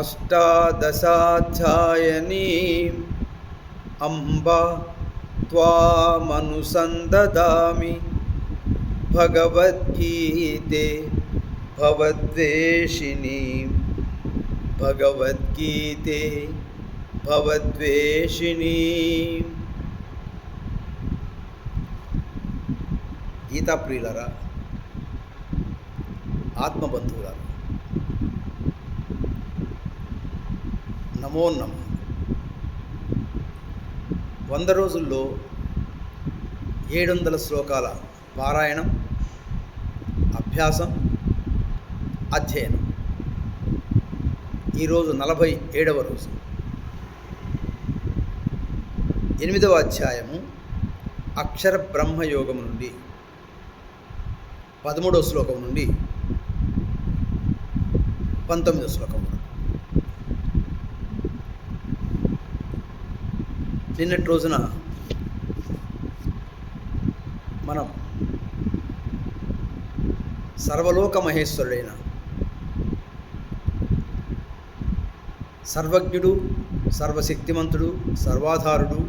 अष्टादशाध्यायनीम् अम्बा त्वामनुसन्ददामि भगवद्गीते भवद्वेषिणीं भगवद्गीते भवद्वेषिणीम् గీతా ప్రియులరా ఆత్మబంధువులరా నమో నమ. వంద రోజుల్లో ఏడు వందల శ్లోకాల పారాయణం అభ్యాసం అధ్యయనం. ఈరోజు నలభై ఏడవ రోజు. ఎనిమిదవ అధ్యాయము అక్షర బ్రహ్మయోగము నుండి పదమూడవ శ్లోకం నుండి పంతొమ్మిదవ శ్లోకం వరకు. నిన్నటి రోజున మనం సర్వలోక మహేశ్వరుడైన సర్వజ్ఞుడు సర్వశక్తిమంతుడు సర్వాధారుడు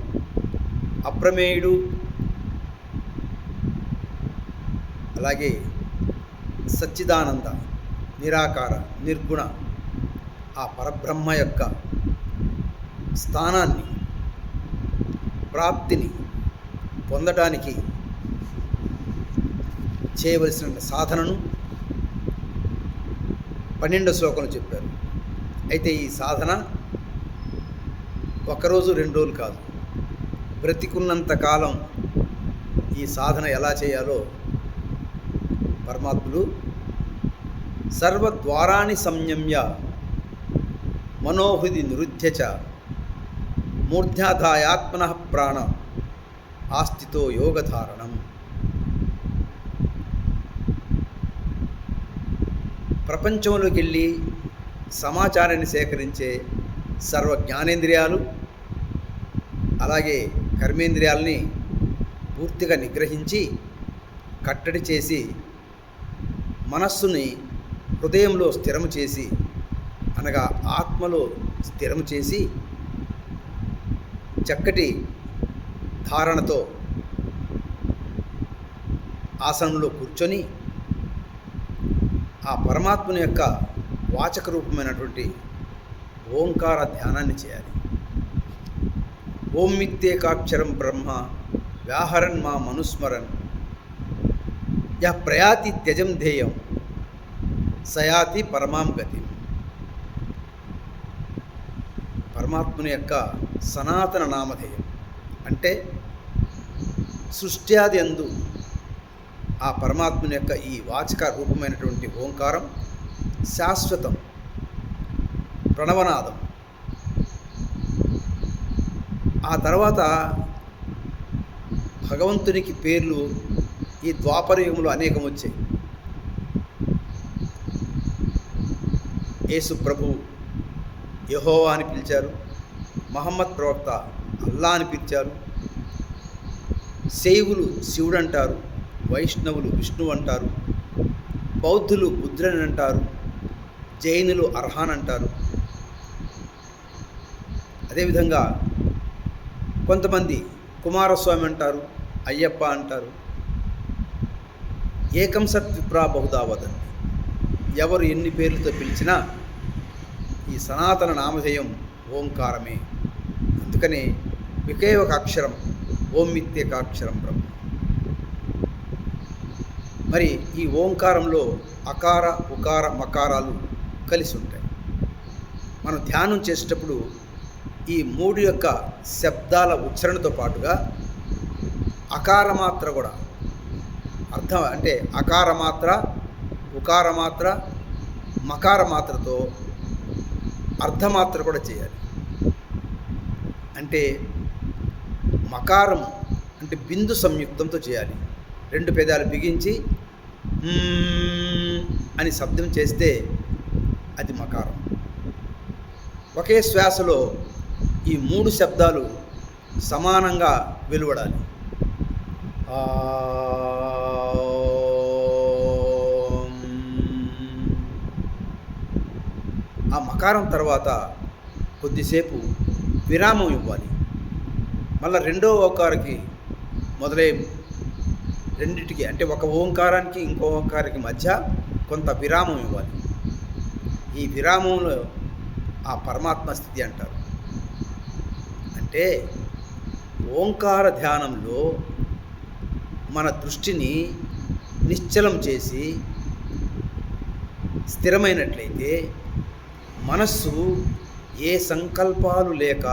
అప్రమేయుడు అలాగే సచ్చిదానంద నిరాకార నిర్గుణ ఆ పరబ్రహ్మ యొక్క స్థానాన్ని ప్రాప్తిని పొందటానికి చేయవలసిన సాధనను పన్నెండో శ్లోకంలో చెప్పారు. అయితే ఈ సాధన ఒకరోజు రెండు రోజులు కాదు. బ్రతికున్నంత కాలం ఈ సాధన ఎలా చేయాలో పరమాత్ముడు సర్వద్వారాన్ని సంయమ్య మనోహృది నృత్యచ మూర్ధ్యాధాయాత్మన ప్రాణ ఆస్తితో యోగధారణం. ప్రపంచంలోకి వెళ్ళి సమాచారాన్ని సేకరించే సర్వ జ్ఞానేంద్రియాలు అలాగే కర్మేంద్రియాలని పూర్తిగా నిగ్రహించి కట్టడి చేసి మనస్సుని హృదయంలో స్థిరము చేసి అనగా ఆత్మలో స్థిరము చేసి చక్కటి ధారణతో ఆసనంలో కూర్చొని ఆ పరమాత్మని యొక్క వాచక రూపమైనటువంటి ఓంకార ధ్యానాన్ని చేయాలి. ఓం మిత్యేకాక్షరం బ్రహ్మ వ్యాహరన్ మా మనుస్మరన్. యా ప్రయాతి త్యజం ధ్యేయం. సయాతి పరమాం గతి. పరమాత్ముని యొక్క సనాతన నామధేయం. అంటే సృష్ట్యాది అందు ఆ పరమాత్ముని యొక్క ఈ వాచక రూపమైనటువంటి ఓంకారం శాశ్వతం ప్రణవనాదం. ఆ తర్వాత భగవంతునికి పేర్లు ఈ ద్వాపరయుగంలో అనేకం వచ్చాయి. యేసు ప్రభు యహోవా అని పిలిచారు. మహమ్మద్ ప్రవక్త అల్లా అని పిలిచారు. శైవులు శివుడు అంటారు వైష్ణవులు విష్ణువు అంటారు బౌద్ధులు బుద్ధులని అంటారు జైనులు అర్హాన్ అంటారు. అదేవిధంగా కొంతమంది కుమారస్వామి అంటారు అయ్యప్ప అంటారు. ఏకం సత్ విప్రా బహుదావదండి ఎవరు ఎన్ని పేర్లతో పిలిచినా ఈ సనాతన నామధేయం ఓంకారమే. అందుకనే ఒకే ఒక అక్షరం ఓం బ్రహ్మ. మరి ఈ ఓంకారంలో అకార ఉకార మకారాలు కలిసి ఉంటాయి. మనం ధ్యానం చేసేటప్పుడు ఈ మూడు యొక్క శబ్దాల ఉచ్చారణతో పాటుగా అకార మాత్ర కూడా అర్థం అంటే అకార మాత్ర ఉకార మాత్ర మకార మాత్రతో అర్ధమాత్ర కూడా చేయాలి. అంటే మకారం అంటే బిందు సంయుక్తంతో చేయాలి. రెండు పెదాలు బిగించి అని శబ్దం చేస్తే అది మకారం. ఒకే శ్వాసలో ఈ మూడు శబ్దాలు సమానంగా వెలువడాలి. ఆకారం తర్వాత కొద్దిసేపు విరామం ఇవ్వాలి. మళ్ళీ రెండో ఓంకారకి మొదలై రెండిటికి అంటే ఒక ఓంకారానికి ఇంకో ఓంకారానికి మధ్య కొంత విరామం ఇవ్వాలి. ఈ విరామంలో ఆ పరమాత్మ స్థితి అంటారు. అంటే ఓంకార ధ్యానంలో మన దృష్టిని నిశ్చలం చేసి స్థిరమైనట్లయితే మనస్సు ఏ సంకల్పాలు లేక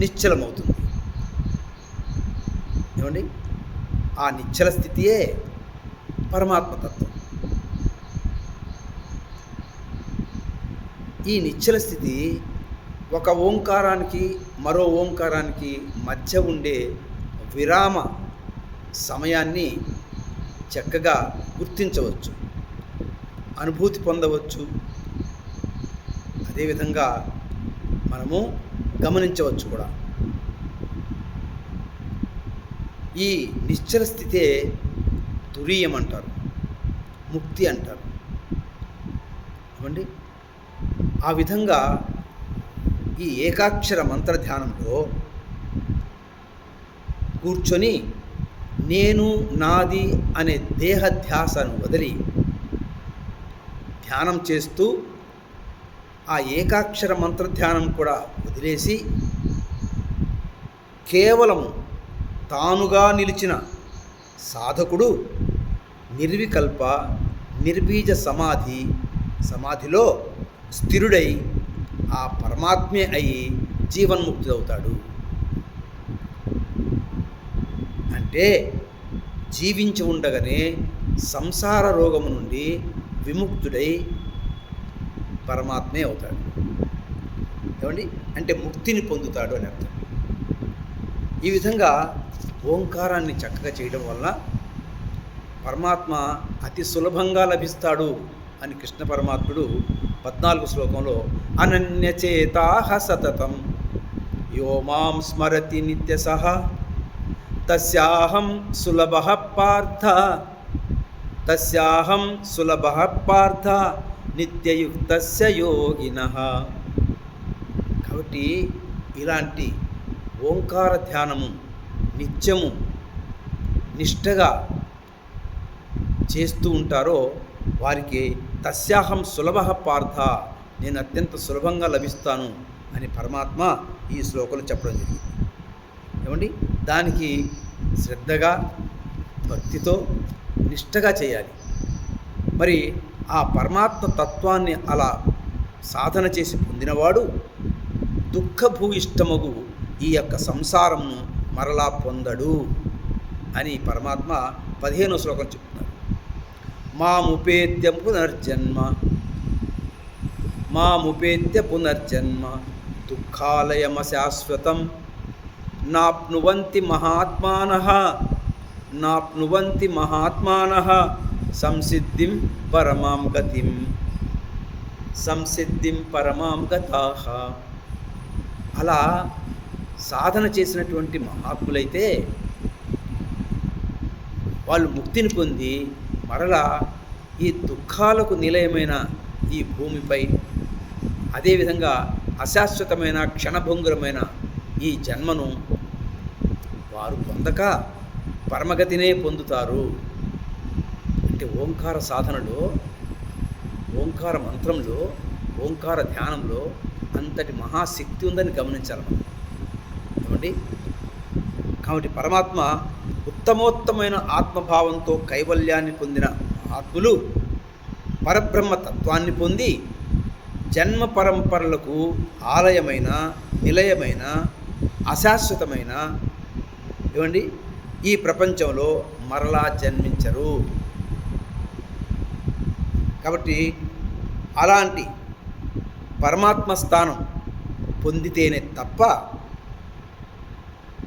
నిశ్చలమవుతుంది. ఏమండి? ఆ నిశ్చల స్థితియే పరమాత్మతత్వం. ఈ నిశ్చల స్థితి ఒక ఓంకారానికి మరో ఓంకారానికి మధ్య ఉండే విరామ సమయాన్ని చక్కగా గుర్తించవచ్చు అనుభూతి పొందవచ్చు అదేవిధంగా మనము గమనించవచ్చు కూడా. ఈ నిశ్చల స్థితే తురీయం అంటారు ముక్తి అంటారు. ఏమండి? ఆ విధంగా ఈ ఏకాక్షర మంత్ర ధ్యానంలో కూర్చొని నేను నాది అనే దేహధ్యాసను వదిలి ధ్యానం చేస్తూ ఆ ఏకాక్షర మంత్ర ధ్యానం కూడా వదిలేసి కేవలం తానుగా నిలిచిన సాధకుడు నిర్వికల్ప నిర్బీజ సమాధి సమాధిలో స్థిరుడై ఆ పరమాత్మే అయి జీవన్ముక్తుడవుతాడు. అంటే జీవించి ఉండగానే సంసార రోగము నుండి విముక్తుడై పరమాత్మే అవుతాడు. ఏమండి? అంటే ముక్తిని పొందుతాడు అని అర్థం. ఈ విధంగా ఓంకారాన్ని చక్కగా చేయడం వల్ల పరమాత్మ అతి సులభంగా లభిస్తాడు అని కృష్ణ పరమాత్ముడు పద్నాలుగు శ్లోకంలో అనన్యచేతాహ సతతం. యో మాం స్మరతి నిత్యస తస్యాహం సులభ పార్థ. తస్యాహం సులభ పార్థ. నిత్యయుక్తస్య యోగిన. కాబట్టి ఇలాంటి ఓంకార ధ్యానము నిత్యము నిష్టగా చేస్తూ ఉంటారో వారికి తస్యాహం సులభ పార్థ నేను అత్యంత సులభంగా లభిస్తాను అని పరమాత్మ ఈ శ్లోకంలో చెప్పడం జరిగింది. ఏమండి? దానికి శ్రద్ధగా భక్తితో నిష్టగా చేయాలి. మరి ఆ పరమాత్మ తత్వాన్ని అలా సాధన చేసి పొందినవాడు దుఃఖభూయిష్టమగు ఈ యొక్క సంసారంను మరలా పొందడు అని పరమాత్మ పదిహేనో శ్లోకం చెప్తున్నారు మాముపేత్య పునర్జన్మ మాముపేత్య పునర్జన్మ దుఃఖాలయమ శాశ్వతం నాప్నువంతి మహాత్మాన నాప్నువంతి మహాత్మాన సంసిద్ధిం పరమాం గతిం సంసిద్ధిం పరమాం గతాహ అలా సాధన చేసినటువంటి మహాత్ములైతే వాళ్ళు ముక్తిని పొంది మరలా ఈ దుఃఖాలకు నిలయమైన ఈ భూమిపై అదేవిధంగా అశాశ్వతమైన క్షణభంగురమైన ఈ జన్మను వారు పొందక పరమగతినే పొందుతారు. అంటే ఓంకార సాధనలో ఓంకార మంత్రంలో ఓంకార ధ్యానంలో అంతటి మహాశక్తి ఉందని గమనించాలి మనం. ఏమండి? కాబట్టి పరమాత్మ ఉత్తమోత్తమైన ఆత్మభావంతో కైవల్యాన్ని పొందిన ఆత్మలు పరబ్రహ్మ తత్వాన్ని పొంది జన్మ పరంపరలకు ఆలయమైన నిలయమైన అశాశ్వతమైన ఏమండి? ఈ ప్రపంచంలో మరలా జన్మించరు. కాబట్టి అలాంటి పరమాత్మ స్థానం పొందితేనే తప్ప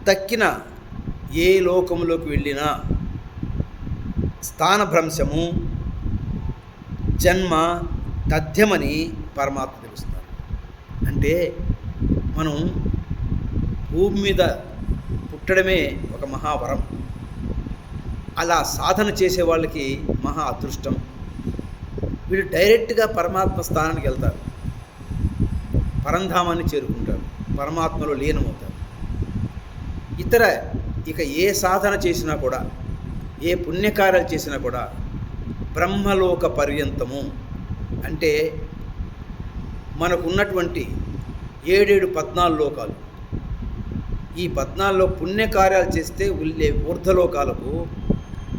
తక్కిన ఏ లోకములోకి వెళ్ళినా స్థానభ్రంశము జన్మ తథ్యమని పరమాత్మ తెలుస్తారు. అంటే మనం భూమి మీద పుట్టడమే ఒక మహావరం. అలా సాధన చేసే వాళ్ళకి మహా అదృష్టం. వీళ్ళు డైరెక్ట్గా పరమాత్మ స్థానానికి వెళ్తారు. పరంధామాన్ని చేరుకుంటారు. పరమాత్మలో లీనమవుతారు. ఇతర ఇక ఏ సాధన చేసినా కూడా ఏ పుణ్యకార్యాలు చేసినా కూడా బ్రహ్మలోక పర్యంతము అంటే మనకున్నటువంటి ఏడేడు పద్నాలుగు లోకాలు. ఈ పద్నాలుగులో పుణ్యకార్యాలు చేస్తే వెళ్ళే ఊర్ధలోకాలకు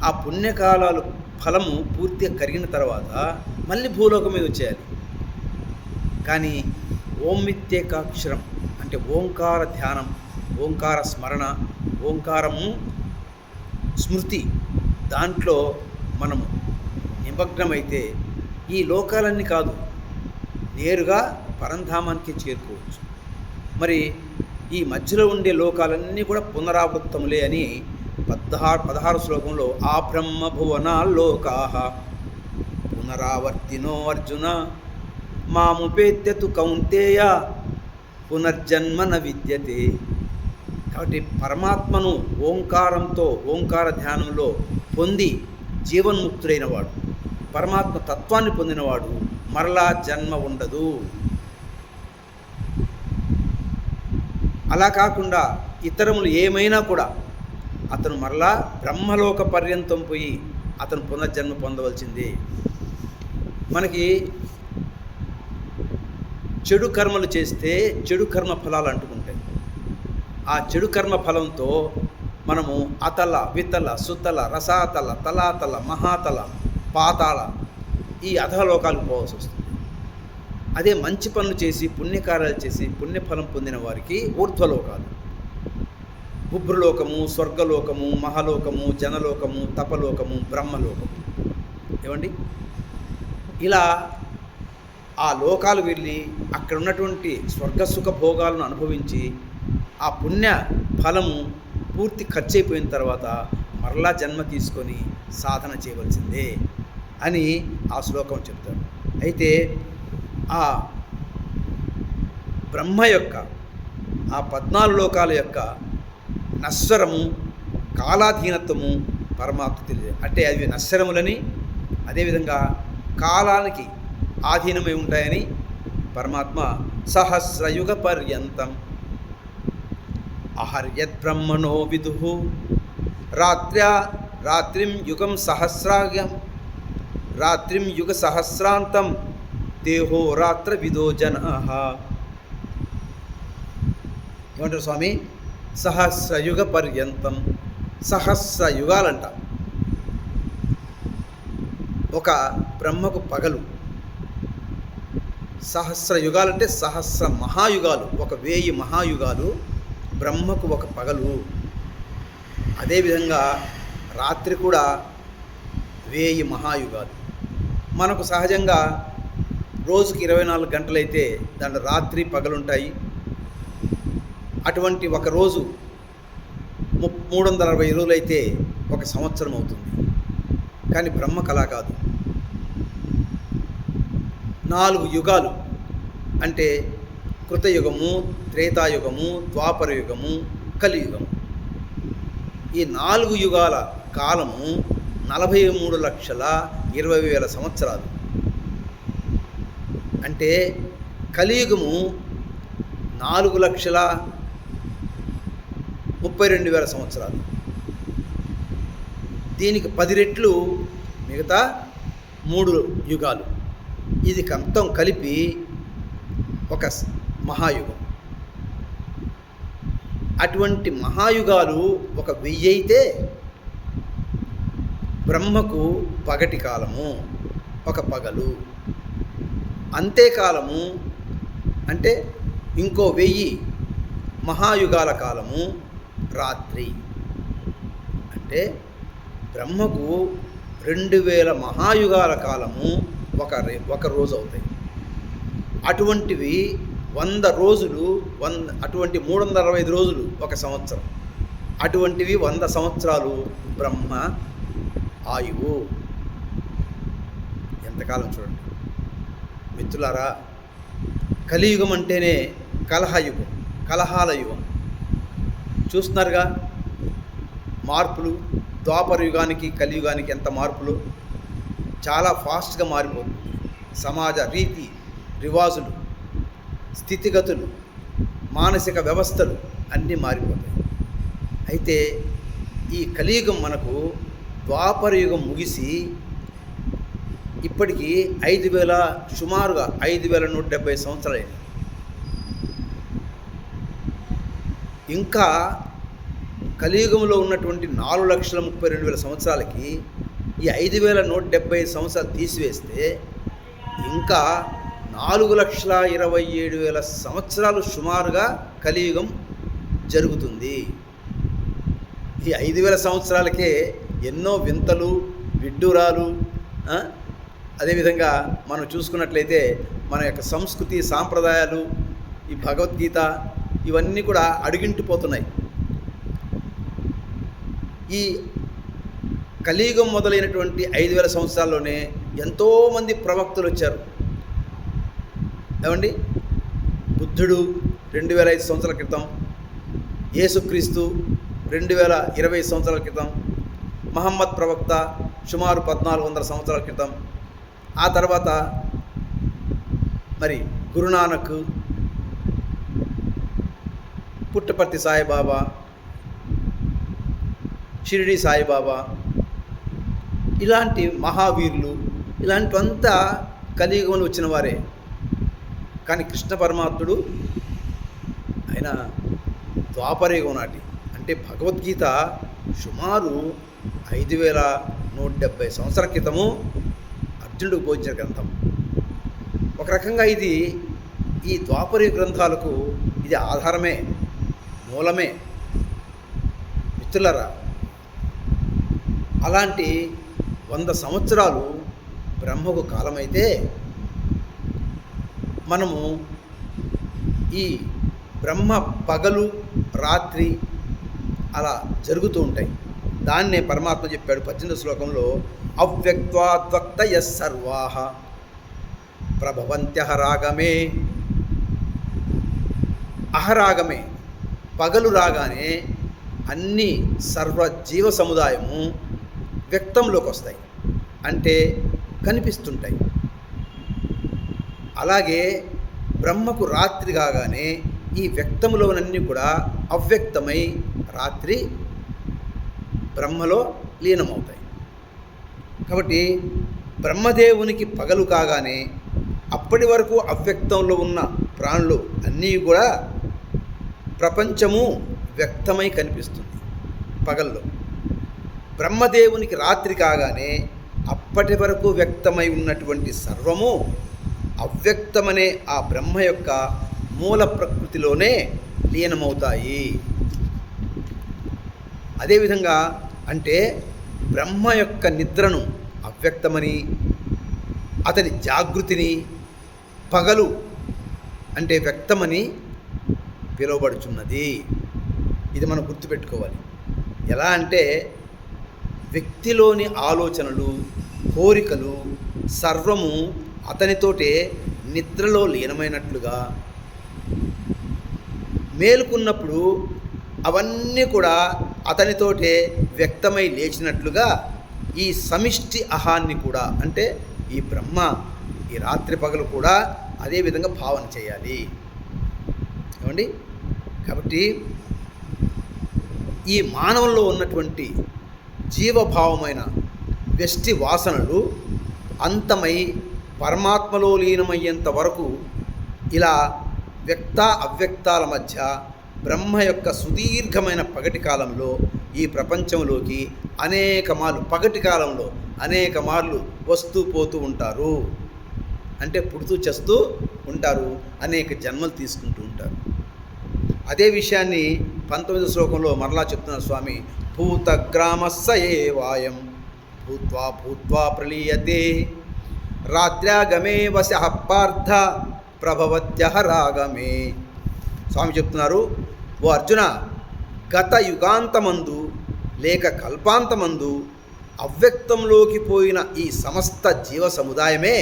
ఆ పుణ్యకాలాలు ఫలము పూర్తిగా కరిగిన తర్వాత మళ్ళీ భూలోకం మీద వచ్చేయాలి. కానీ ఓంమిత్యేకాక్షరం అంటే ఓంకార ధ్యానం ఓంకార స్మరణ ఓంకారము స్మృతి దాంట్లో మనము నిమగ్నమైతే ఈ లోకాలన్నీ కాదు నేరుగా పరంధామానికి చేరుకోవచ్చు. మరి ఈ మధ్యలో ఉండే లోకాలన్నీ కూడా పునరావృత్తములే అని పదహారు పదహారు శ్లోకంలో ఆ బ్రహ్మ భువన లోకాహ పునరావర్తినో అర్జున మాముపేత్యతు కౌంతేయ పునర్జన్మన విద్యతే. కాబట్టి పరమాత్మను ఓంకారంతో ఓంకార ధ్యానంలో పొంది జీవన్ముక్తుడైన వాడు పరమాత్మ తత్వాన్ని పొందినవాడు మరలా జన్మ ఉండదు. అలా కాకుండా ఇతరములు ఏమైనా కూడా అతను మరలా బ్రహ్మలోక పర్యంతం పోయి అతను పునర్జన్మ పొందవలసింది. మనకి చెడు కర్మలు చేస్తే చెడు కర్మ ఫలాలు అంటుకుంటాయి. ఆ చెడు కర్మ ఫలంతో మనము అతల వితల సుతల రసాతల తలాతల మహాతల పాతాళ ఈ అధలోకాలకు పోవాల్సి వస్తుంది. అదే మంచి పనులు చేసి పుణ్యకార్యాలు చేసి పుణ్యఫలం పొందిన వారికి ఊర్ధ్వలోకాలు. బుభ్రలోకము స్వర్గలోకము మహలోకము జనలోకము తపలోకము బ్రహ్మలోకము. ఏమండి? ఇలా ఆ లోకాలు వెళ్ళి అక్కడ ఉన్నటువంటి స్వర్గ సుఖ భోగాలను అనుభవించి ఆ పుణ్య ఫలము పూర్తి ఖర్చు అయిపోయిన తర్వాత మరలా జన్మ తీసుకొని సాధన చేయవలసిందే అని ఆ శ్లోకం చెప్తాడు అయితే ఆ బ్రహ్మ యొక్క ఆ పద్నాలుగు లోకాల యొక్క నశ్వరము కాలాధీనత్వము పరమాత్మ తెలియదు. అంటే అవి నశ్వరములని అదేవిధంగా కాలానికి ఆధీనమై ఉంటాయని పరమాత్మ సహస్రయుగ పర్యంతం అహర్యద్బ్రహ్మణో విదు. రాత్ర్యా రాత్రిం యుగం సహస్రాగం రాత్రిం యుగ సహస్రాంతం. దేహో రాత్ర విదో జన. ఏమంటారు స్వామి? సహస్రయుగ పర్యంతం సహస్ర యుగాలంట ఒక బ్రహ్మకు పగలు. సహస్ర యుగాలంటే సహస్ర మహాయుగాలు. ఒక వేయి మహాయుగాలు బ్రహ్మకు ఒక పగలు. అదేవిధంగా రాత్రి కూడా వేయి మహాయుగాలు. మనకు సహజంగా రోజుకి ఇరవై నాలుగు గంటలైతే దాంట్లో రాత్రి పగలుంటాయి. అటువంటి ఒక రోజు ము మూడు వందల అరవై రోజులైతే ఒక సంవత్సరం అవుతుంది. కానీ బ్రహ్మ కళ కాదు. నాలుగు యుగాలు. అంటే కృతయుగము త్రేతాయుగము ద్వాపర యుగము కలియుగము ఈ నాలుగు యుగాల కాలము నలభై మూడు లక్షల ఇరవై వేల సంవత్సరాలు. అంటే కలియుగము నాలుగు లక్షల ముప్పై రెండు వేల సంవత్సరాలు. దీనికి పది రెట్లు మిగతా మూడు యుగాలు. ఇది మొత్తం కలిపి ఒక మహాయుగం. అటువంటి మహాయుగాలు ఒక వెయ్యి అయితే బ్రహ్మకు పగటి కాలము ఒక పగలు. అంతేకాలము అంటే ఇంకో వెయ్యి మహాయుగాల కాలము రాత్రి. అంటే బ్రహ్మకు రెండు వేల మహాయుగాల కాలము ఒక రే ఒక రోజు అవుతాయి. అటువంటివి వంద రోజులు వంద అటువంటి మూడు వందల అరవై ఐదు రోజులు ఒక సంవత్సరం. అటువంటివి వంద సంవత్సరాలు బ్రహ్మ ఆయువు. ఎంతకాలం చూడండి. మిత్రులారా కలియుగం అంటేనే కలహయుగం కలహాల యుగం. చూస్తున్నారుగా మార్పులు ద్వాపర యుగానికి కలియుగానికి ఎంత మార్పులు? చాలా ఫాస్ట్గా మారిపోతుంది సమాజ రీతి రివాజులు స్థితిగతులు మానసిక వ్యవస్థలు అన్నీ మారిపోతాయి. అయితే ఈ కలియుగం మనకు ద్వాపరయుగం ముగిసి ఇప్పటికీ ఐదు వేల సుమారుగా ఐదు వేల నూట డెబ్బై సంవత్సరాలైంది. ఇంకా కలియుగంలో ఉన్నటువంటి నాలుగు లక్షల ముప్పై రెండు వేల సంవత్సరాలకి ఈ ఐదు వేల నూట డెబ్బై సంవత్సరాలు తీసివేస్తే ఇంకా నాలుగు లక్షల ఇరవై ఏడు వేల సంవత్సరాలు సుమారుగా కలియుగం జరుగుతుంది. ఈ ఐదు వేల సంవత్సరాలకే ఎన్నో వింతలు విడ్డూరాలు అదేవిధంగా మనం చూసుకున్నట్లయితే మన యొక్క సంస్కృతి సాంప్రదాయాలు ఈ భగవద్గీత ఇవన్నీ కూడా అడుగింటిపోతున్నాయి. ఈ కలియుగం మొదలైనటువంటి ఐదు వేల సంవత్సరాల్లోనే ఎంతోమంది ప్రవక్తలు వచ్చారు. ఏమండి? బుద్ధుడు రెండు వేల ఐదు సంవత్సరాల క్రితం యేసుక్రీస్తు రెండు వేల ఇరవై సంవత్సరాల క్రితం మహమ్మద్ ప్రవక్త సుమారు పద్నాలుగు వందల సంవత్సరాల క్రితం ఆ తర్వాత మరి గురునానక్ పుట్టపర్తి సాయిబాబా షిరిడి సాయిబాబా ఇలాంటి మహావీరులు ఇలాంటివంతా కలియుగంలో వచ్చిన వారే. కానీ కృష్ణ పరమాత్ముడు ఆయన ద్వాపరయుగం నాటి అంటే భగవద్గీత సుమారు ఐదు వేల నూట డెబ్భై సంవత్సరాల క్రితము అర్జునుడికి బోధించిన గ్రంథం. ఒక రకంగా ఇది ఈ ద్వాపరయుగ గ్రంథాలకు ఇది ఆధారమే మూలమే. మిత్రులరా అలాంటి వంద సంవత్సరాలు బ్రహ్మకు కాలమైతే మనము ఈ బ్రహ్మ పగలు రాత్రి అలా జరుగుతూ ఉంటాయి. దాన్నే పరమాత్మ చెప్పాడు పద్దెనిమిది శ్లోకంలో అవ్యక్త్వాద్వక్త ఎస్ సర్వాహ ప్రభవంత్యహరాగమే అహరాగమే. పగలు రాగానే అన్ని సర్వ జీవ సముదాయము వ్యక్తంలోకి వస్తాయి. అంటే కనిపిస్తుంటాయి. అలాగే బ్రహ్మకు రాత్రి కాగానే ఈ వ్యక్తంలోనన్నీ కూడా అవ్యక్తమై రాత్రి బ్రహ్మలో లీనమవుతాయి. కాబట్టి బ్రహ్మదేవునికి పగలు కాగానే అప్పటి వరకు అవ్యక్తంలో ఉన్న ప్రాణులు అన్నీ కూడా ప్రపంచము వ్యక్తమై కనిపిస్తుంది పగల్లో. బ్రహ్మదేవునికి రాత్రి కాగానే అప్పటి వరకు వ్యక్తమై ఉన్నటువంటి సర్వము అవ్యక్తమనే ఆ బ్రహ్మ యొక్క మూల ప్రకృతిలోనే లీనమవుతాయి. అదేవిధంగా అంటే బ్రహ్మ యొక్క నిద్రను అవ్యక్తమని అతని జాగృతిని పగలు అంటే వ్యక్తమని పిలువబడుచున్నది. ఇది మనం గుర్తుపెట్టుకోవాలి. ఎలా అంటే వ్యక్తిలోని ఆలోచనలు కోరికలు సర్వము అతనితోటే నిద్రలో లీనమైనట్లుగా మేలుకున్నప్పుడు అవన్నీ కూడా అతనితోటే వ్యక్తమై లేచినట్లుగా ఈ సమిష్టి అహాన్ని కూడా అంటే ఈ బ్రహ్మ ఈ రాత్రి పగలు కూడా అదే విధంగా భావన చేయాలి. ఏమండి? కాబట్టి ఈ మానవంలో ఉన్నటువంటి జీవభావమైన వ్యష్టి వాసనలు అంతమై పరమాత్మలో లీనమయ్యేంత వరకు ఇలా వ్యక్త అవ్యక్తాల మధ్య బ్రహ్మ యొక్క సుదీర్ఘమైన పగటి కాలంలో ఈ ప్రపంచంలోకి అనేక మార్లు పగటి కాలంలో అనేక మార్లు వస్తూ పోతూ ఉంటారు. అంటే పుడుతూ చేస్తూ ఉంటారు అనేక జన్మలు తీసుకుంటూ ఉంటారు. అదే విషయాన్ని పంతొమ్మిది శ్లోకంలో మరలా చెప్తున్నారు స్వామి. భూతగ్రామస్స ఏవాయం భూత్వా భూత్వా ప్రలీయతే రాత్ర్యాగమే వశ పార్థ ప్రభవత్యహ రాగమే స్వామి చెప్తున్నారు ఓ అర్జున గత యుగాంతమందు లేక కల్పాంతమందు అవ్యక్తంలోకి పోయిన ఈ సమస్త జీవ సముదాయమే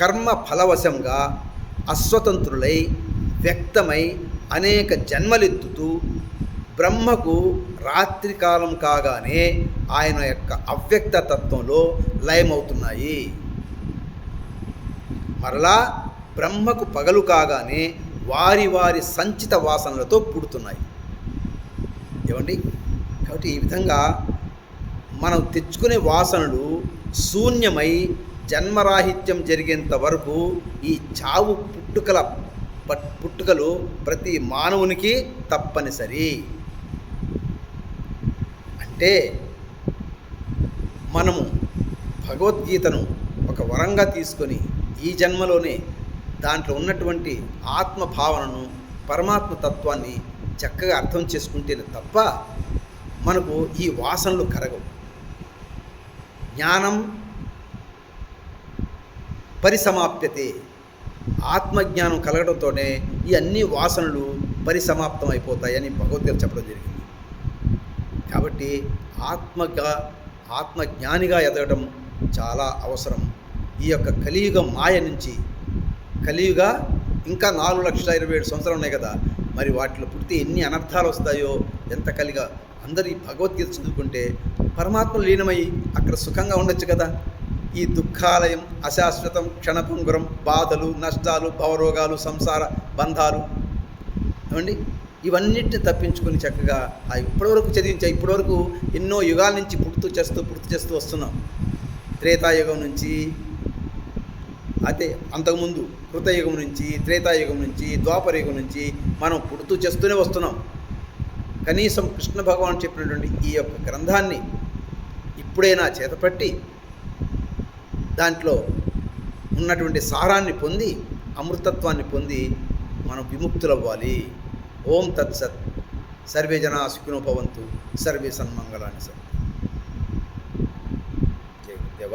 కర్మ ఫలవశంగా అస్వతంత్రులై వ్యక్తమై అనేక జన్మలెత్తుతూ బ్రహ్మకు రాత్రికాలం కాగానే ఆయన యొక్క అవ్యక్త తత్వంలో లయమవుతున్నాయి. మరలా బ్రహ్మకు పగలు కాగానే వారి వారి సంచిత వాసనలతో పుడుతున్నాయి. ఏమండి? కాబట్టి ఈ విధంగా మనం తెచ్చుకునే వాసనలు శూన్యమై జన్మరాహిత్యం జరిగేంత వరకు ఈ చావు పుట్టుకల పట్- పుట్టుకలు ప్రతి మానవునికి తప్పనిసరి. అంటే మనము భగవద్గీతను ఒక వరంగా తీసుకొని ఈ జన్మలోనే దాంట్లో ఉన్నటువంటి ఆత్మ భావనను పరమాత్మ తత్వాన్ని చక్కగా అర్థం చేసుకుంటేనే తప్ప మనకు ఈ వాసనలు కరగవు. జ్ఞానం పరిసమాప్యతే. ఆత్మజ్ఞానం కలగడంతోనే ఈ అన్ని వాసనలు పరిసమాప్తం అయిపోతాయని భగవద్గీత చెప్పడం జరిగింది. కాబట్టి ఆత్మగా ఆత్మజ్ఞానిగా ఎదగడం చాలా అవసరం. ఈ యొక్క కలియుగ మాయ నుంచి కలియుగ ఇంకా నాలుగు లక్షల ఇరవై ఏడు సంవత్సరాలు ఉన్నాయి కదా మరి వాటిలో పుడితే ఎన్ని అనర్థాలు వస్తాయో ఎంత కలిగా అందరి భగవద్గీత చదువుకుంటే పరమాత్మ లీనమై అక్కడ సుఖంగా ఉండొచ్చు కదా. ఈ దుఃఖాలయం అశాశ్వతం క్షణపుంగురం బాధలు నష్టాలు భవరోగాలు సంసార బంధాలు ఏమండి? ఇవన్నిటిని తప్పించుకొని చక్కగా ఆ ఇప్పటివరకు చదివించా ఇప్పటివరకు ఎన్నో యుగాల నుంచి పుడుతూ చేస్తూ పుడుతూ చేస్తూ వస్తున్నాం. త్రేతాయుగం నుంచి అయితే అంతకుముందు కృతయుగం నుంచి త్రేతాయుగం నుంచి ద్వాపరయుగం నుంచి మనం పుడుతూ చేస్తూనే వస్తున్నాం. కనీసం కృష్ణ భగవాన్ చెప్పినటువంటి ఈ యొక్క గ్రంథాన్ని ఇప్పుడైనా చేతపట్టి దాంట్లో ఉన్నటువంటి సారాన్ని పొంది అమృతత్వాన్ని పొంది మనం విముక్తులవ్వాలి. ఓం తత్సత్ సర్వే జనా సుఖినోపవంతు సర్వే సన్మంగళాన్ని సత్ జై దేవ.